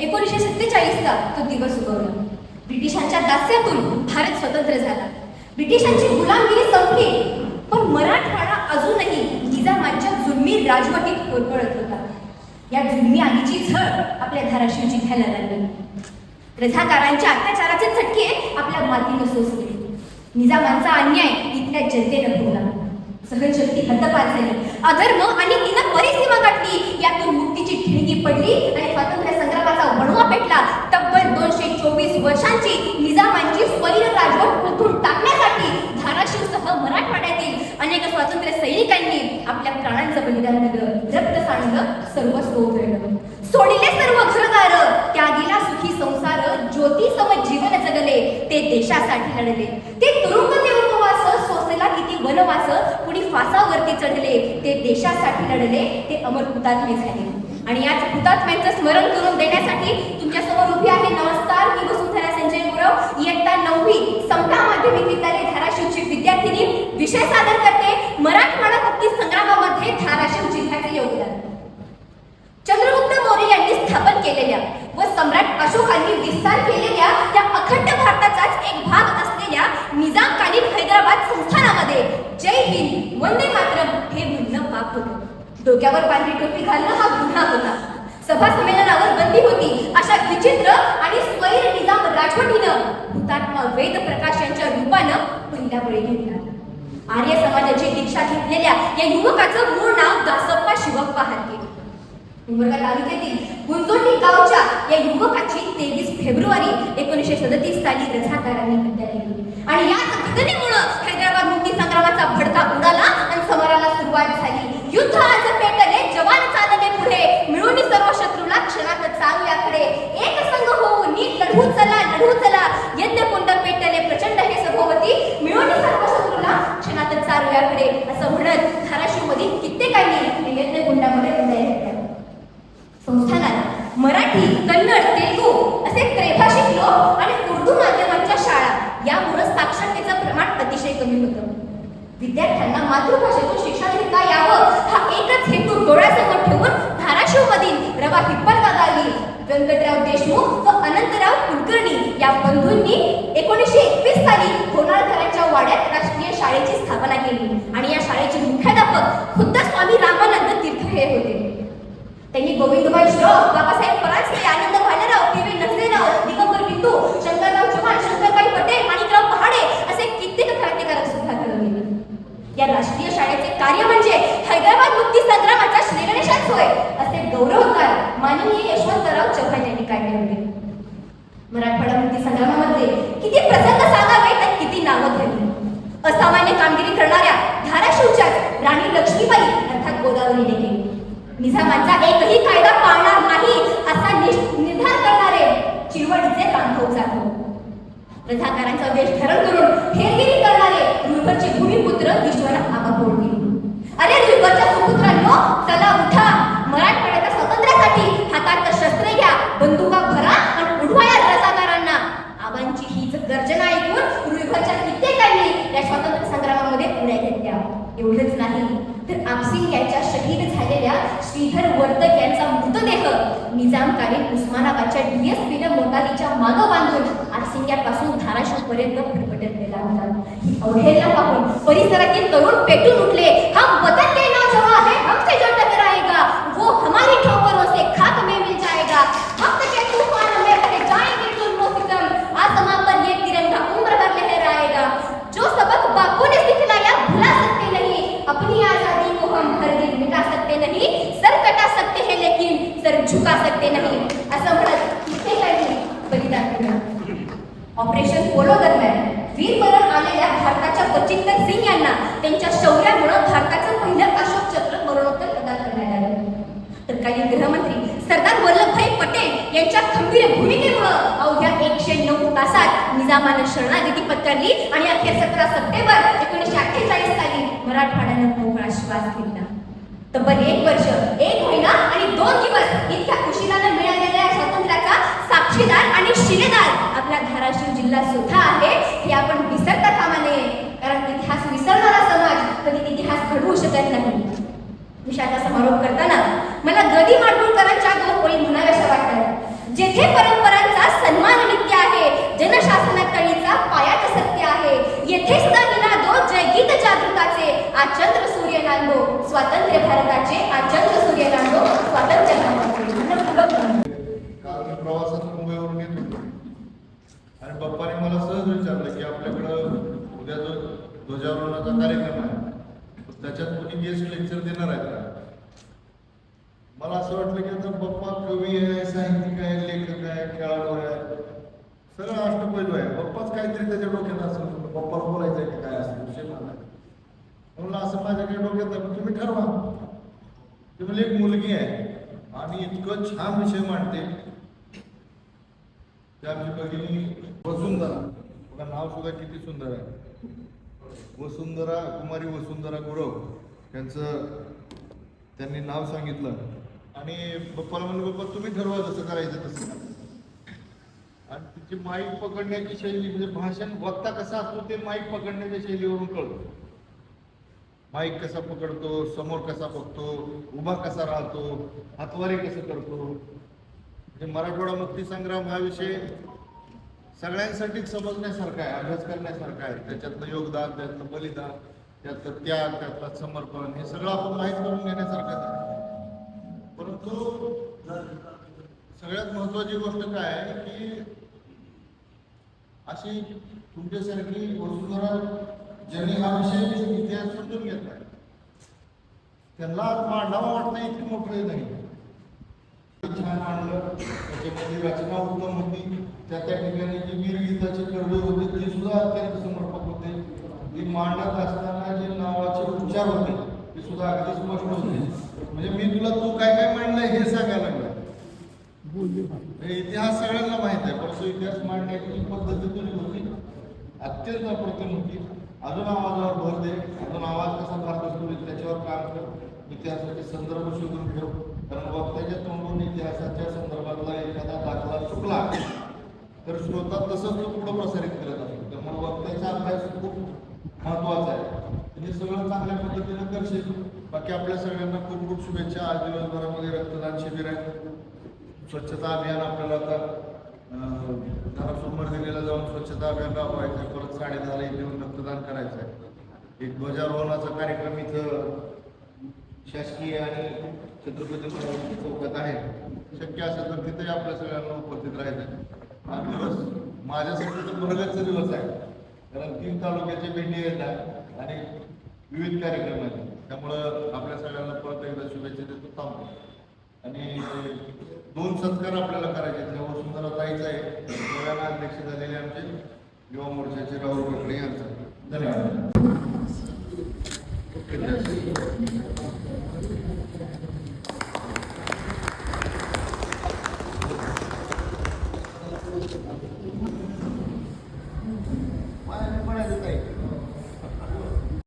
एकोणीसशे सत्तेचाळीसचा तो दिवस उगवला ब्रिटिशांच्या दास्यातून भारत स्वतंत्र झाला. ब्रिटिशांची गुलामगिरी संपली पण मराठवाडा अजूनही निजामांच्या जुलमी राजवटीत होरपळत होता. या जुलमी आगीची झळ आपल्या धाराशिवची घ्यायला लागली. रझाकारांच्या अत्याचाराचे चटके आपल्या मातीनं सोसले. निजामांचा अन्याय इथल्या जनतेनं भोगला. सहनशक्ती हद्दपार झाली. अधर्म आणि तिनं परिसीमा गाठली. यातून मुक्तीची ठिणगी पडली आणि स्वातंत्र्य संग्रामाचा वणवा पेटला. तब्बल दोनशे चोवीस वर्षांची निजामांची स्वैर राजवट उलथून टाकण्यासाठी धाराशिवसह मराठवाड्यातील अनेक स्वातंत्र्य सैनिकांनी आपल्या प्राणांचं बलिदान दिलं. रक्त सांडलं सर्व सोडलं सोडिले सर्व घरदार त्यागीला सुखी संसार ज्योती सम जीवन जगले ते देशासाठी लढले. ते तुरुंग ते उपवास सोसेला किती वनवास कुणी फासावरती चढले ते देशासाठी लढले ते अमर हुतात्मे झाले. आणि याच हुतात्म्यांचं स्मरण करून देण्यासाठी तुमच्यासमोर उभी आहे नमस्कार मी वसुंधरा संजय गुरव. इयत्ता नववी समता माध्यमिक विद्यालय धाराशिवची विद्यार्थिनी विषय सादर करते. मराठवाडा मुक्ती संग्रामामध्ये धाराशिव जिल्ह्याचे योगदान. चंद्रगुप्त मौर्य यांनी स्थापन केलेल्या व सम्राट अशोकांनी विस्तार केलेल्या त्या अखंड भारताचाच एक भाग असलेल्या निजामकालीन हैदराबाद संस्थानामध्ये. जय हिंद. वंदे मातरम हे म्हणणं पाप होतं डोक्यावर पांढरी टोपी घालणं हा गुन्हा होता. सभा संमेलनावर बंदी होती. अशा विचित्र आणि स्वैर निजाम राजवटीनं हुतात्मा वेद प्रकाश यांच्या रूपानं पहिला बळी घेतला. आर्य समाजाची दीक्षा घेतलेल्या या युवकाचं मूळ नाव दासप्पा शिवप्पा हाके उमरगा तालुक्यातील गुंजोटी गावच्या या युवकाची तेवीस फेब्रुवारी एकोणीसशे सदतीस साली रझाकारांनी हत्या केली. आणि याच घटनेमुळं अतिशय कमी होतं. विद्यार्थ्यांना मातृभाषेतून शिक्षण घेता यावं हा एकच हेतू डोळ्यासमोर ठेवून धाराशिवमधील रवा हिप्परगा व्यंकटराव देशमुख व अनंतराव कुलकर्णी या बंधूंनी एकोणीसशे एकवीस साली होनाळकरांच्या वाड्यात राष्ट्रीय शाळेची स्थापना केली आणि या शाळेचे मुख्याध्यापक खुद्द स्वामी रामानंद तीर्थ हे होते. त्यांनी गोविंदभाई श्रॉफ बाबासाहेब परांजपे आनंद भालेराव पी व्ही नरसेराव दिगंबर बिंदू या राष्ट्रीय शाळेचे कार्य म्हणजे हैदराबाद मुक्ती संग्रामाचा श्रीगणेशाच होय असे गौरवकार माननीय यशवंतराव चव्हाण यांनी काढले होते. मराठवाडा मुक्ती संग्रामामध्ये किती प्रसंग सांगावे तर किती नावं घ्यावी असामान्य कामगिरी करणाऱ्या धाराशिवच्याच राणी लक्ष्मीबाई अर्थात गोदावरीने केली निजामांचा एकही कायदा पाळणार नाही असा निर्धार करणारे चिरवडीचे रामभाऊ जाधव. रथाकारांचा वेश धारण करून हेरगिरी करणारे रुईवरचे भूमिपुत्र विश्वनाथ आबा बोडके अरे रुईवरच्या सुपुत्रांनो चला उठा. मराठवाड्याच्या स्वातंत्र्यासाठी हातात शस्त्र घ्या बंदुका भरा आणि उडवा या रथाकारांना. आबांची हीच गर्जना ऐकून रुईवरच्या कित्येकांनी या स्वातंत्र्य संग्रामामध्ये उड्या घेतल्या. एवढंच नाही तर आपसिंग यांच्या शहीद झालेल्या श्रीधर वर्तक यांचा मृतदेह निजामकालीन उस्मानाबादच्या डीएसपीनं मोटारीच्या मागं बांधून आपसिंग्यापासून धाराशिव पर्यंत फटफटत होता. अवहेलना पाहून परिसरातील तरुण पेटून उठले. हम वतन जवळ आहे ऑपरेशन पोलो दरम्यान वीरमरण आलेल्या भारताच्या बचिंदर सिंग यांना त्यांच्या शौर्यामुळे भारताचं पहिलं अशोक चक्र मरणोत्तर प्रदान करण्यात आलं. तत्कालीन गृहमंत्री सरदार वल्लभभाई पटेल यांच्या खंबीर भूमिकेमुळे अवघ्या एकशे नऊ तासात निजामानं शरणागती पत्करली आणि अखेर सतरा सप्टेंबर एकोणीसशे अठ्ठेचाळीस साली मराठवाड्यानं मोकळा श्वास घेतला. तब्बल एक वर्ष एक महिना आणि दोन मी प्रवासात मुंबईवरून येत. होतो आणि बाप्पाने मला सहज विचारलं की आपल्याकडं उद्या जो ध्वजारोहणाचा कार्यक्रम आहे त्याच्यात कोणी गेस्ट लेक्चर देणार आहे का? मला असं वाटलं की आता बाप्पा कवी आहे साहित्यिक आहे लेखक आहे खेळाडू आहे. सगळं अष्टपैलू आहे. बाप्पाच काहीतरी त्याच्या डोक्यात असेल. बाप्पाला बोलायचं आहे की काय असेल विषय मला म्हणून असं माझ्या काही डोक्यात तुम्ही ठरवा. ती म्हणजे एक मुलगी आहे. आणि इतकं छान विषय मांडते. की आमची भगिनी वसुंधरा. बघा नाव सुद्धा किती सुंदर आहे. वसुंधरा कुमारी वसुंधरा गुरव यांचं त्यांनी नाव सांगितलं. आणि बप्पाला म्हणलं बप्पा तुम्ही ठरवा जसं करायचं तसं. आणि तिची माईक पकडण्याची शैली म्हणजे भाषण वक्ता कसा असतो ते माईक पकडण्याच्या शैलीवरून कळतो. माईक कसा पकडतो समोर कसा बघतो उभा कसा राहतो हातवारे कसं करतो मराठवाडा मुक्तिसंग्राम हा विषय सगळ्यांसाठी समजण्यासारखा आहे अभ्यास करण्यासारखा आहे. त्याच्यातलं योगदान त्यातलं बलिदान त्यातलं त्याग त्यातलं समर्पण हे सगळं आपण माहीत करून घेण्यासारखंच आहे. परंतु सगळ्यात महत्वाची गोष्ट काय आहे की अशी तुमच्यासारखी वसुंधरा ज्यांनी हा विषय इतिहास समजून घेतला त्यांना मांडावा वाटणं इतकी मोठं नाही. छान मांडलं त्याच्यामध्ये रचना उत्तम होती. त्या त्या ठिकाणी जी वीरगीताचे कडवे होते ते सुद्धा अत्यंत समर्पक होते. ती मांडत असताना जे नावाचे उच्चार होते ते सुद्धा अगदी स्पष्ट होते. म्हणजे मी तुला तू काय काय मांडलंय हे सांगायला लागलं. इतिहास सगळ्यांना माहीत आहे परंतु इतिहास मांडण्याची जी पद्धती तुझी होती अत्यंत अप्रतिम होती. अजून आवाजावर भर दे. अजून आवाज कसा भारत असतो त्याच्यावर काम कर. इतिहासाचे संदर्भ शोधून ठेव. कारण वक्त्याच्या तोंडून इतिहासाच्या संदर्भातला एखादा दाखला चुकला तर श्रोता तसंच तो पुढं प्रसारित करत असतो. त्यामुळे वक्त्याचा अभ्यास खूप महत्त्वाचा आहे. हे सगळं चांगल्या पद्धतीनं करशील. बाकी आपल्या सगळ्यांना खूप खूप शुभेच्छा. आज दिवसभरामध्ये रक्तदान शिबिर आहे. स्वच्छता अभियान आपल्याला आता अं, धारासमोर दिलेला जाऊन स्वच्छता अभियान राबवायचं आहे. परत साडेदहाला इथे येऊन रक्तदान करायचं आहे. एक ध्वजारोहणाचा कार्यक्रम इथं शासकीय आणि छत्रपती शिवाजी चौकात आहे. शक्य असेल तर तिथे आपल्या सगळ्यांना उपस्थित राहायचं. हा दिवस माझ्यासाठी तर भरगतचा दिवस आहे. कारण तीन तालुक्याचे भेंडी येतात आणि विविध कार्यक्रम आहेत. त्यामुळं आपल्या सगळ्यांना परत एकदा शुभेच्छा देतो. थांबतो आणि दोन सत्कार आपल्याला करायचे आहेत. त्या वसुंधरा ताईचा आहे सगळ्यांना अध्यक्ष झालेले आमचे युवा मोर्चाचे राहुल गोखले यांचा. धन्यवाद.